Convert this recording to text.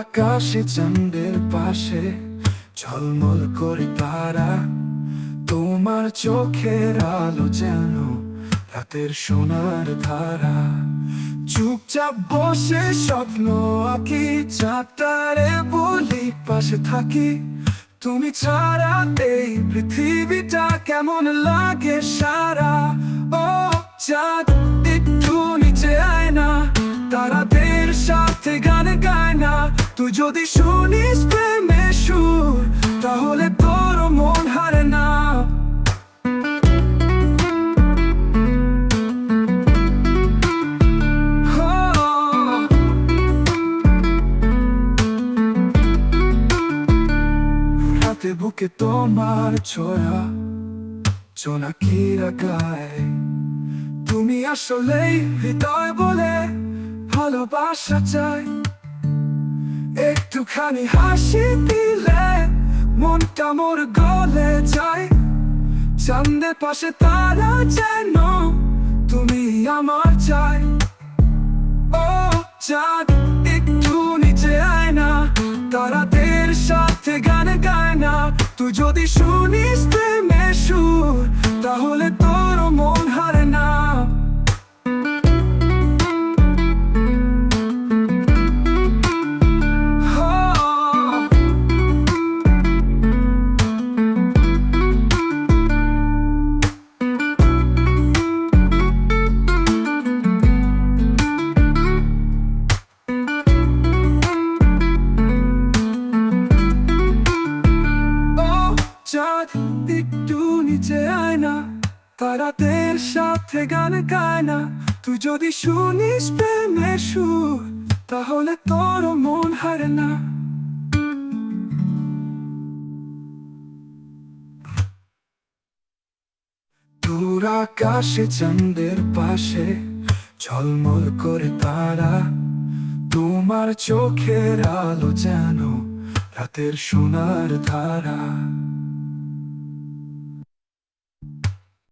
আকাশে চাঁদের পাশে ঝলমল করে তারা। তোমার চোখের আলো যেন রাতের সোনার ধারা। চুপচাপ বসে স্বপ্ন আঁকি চাঁদারে বলি পাশে থাকি। তুমি ছাড়া এই পৃথিবীটা কেমন লাগে সারা। ও চাঁদ একটু নিচে আয় না, তারাদের সাথে গান না তুই যদি শুনিস প্রেমে সুর, তাহলে তোর মন হারে না। রাতে বুকে তোমার ছোঁয়া জোনাকিরা গায়। তুমি আসলেই হৃদয় বলে ভালোবাসা চাই। একটুখানি হাসি দিলে মনটা মোর গলে যায়। চাঁদের পাশে তারা যেন তুমি আমার চাই। ও চাঁদ, একটু নিচে আয় না, তারাদের সাথে গান গায় না। তুই যদি শুনিস প্রেমে সুর, তাহলে তোর একটু নিচে আয় না। সাথে গান গায় না। তুই যদি শুনিস প্রেমের সুর, তাহলে তোর মন হারে না। দূর আকাশে চাঁদের পাশে ঝলমল করে তারা। তোমার চোখের আলো যেন রাতের সোনার ধারা।